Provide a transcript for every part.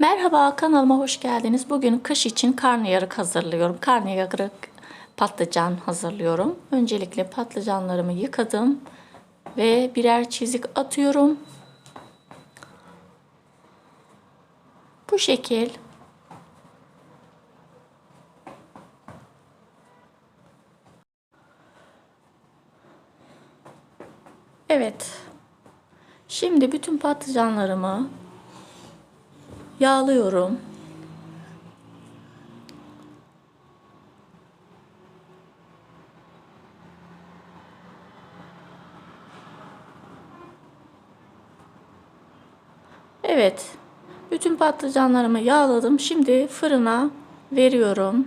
Merhaba kanalıma hoş geldiniz. Bugün kış için karnıyarık hazırlıyorum. Karnıyarık patlıcan hazırlıyorum. Öncelikle patlıcanlarımı yıkadım ve birer çizik atıyorum. Bu şekil Evet. Şimdi bütün patlıcanlarımı yağlıyorum. Evet. Bütün patlıcanlarımı yağladım. Şimdi fırına veriyorum.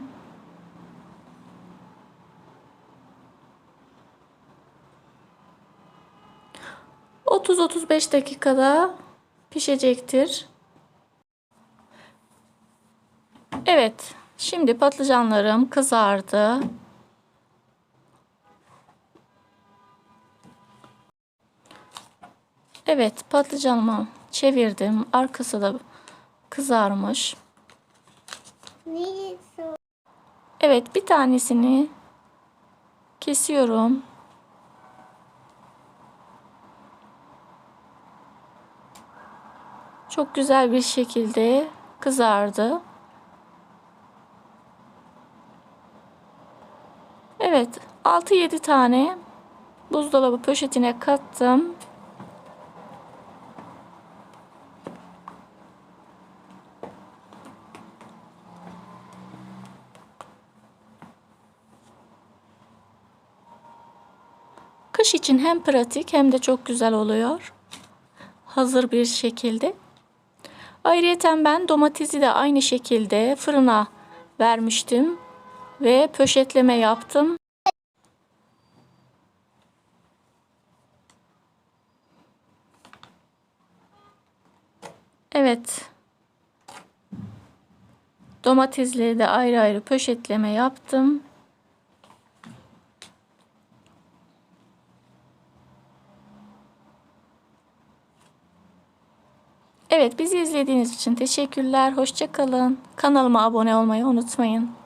...30-35 dakikada pişecektir. Evet, şimdi patlıcanlarım kızardı. Evet, patlıcanımı çevirdim. Arkası da kızarmış. Evet, bir tanesini kesiyorum. Çok güzel bir şekilde kızardı. Evet, 6-7 tane buzdolabı poşetine kattım. Kış için hem pratik hem de çok güzel oluyor. Hazır bir şekilde. Ayrıca ben domatesi de aynı şekilde fırına vermiştim ve poşetleme yaptım. Evet. Domatesleri de ayrı ayrı poşetleme yaptım. Evet bizi izlediğiniz için teşekkürler. Hoşçakalın. Kanalıma abone olmayı unutmayın.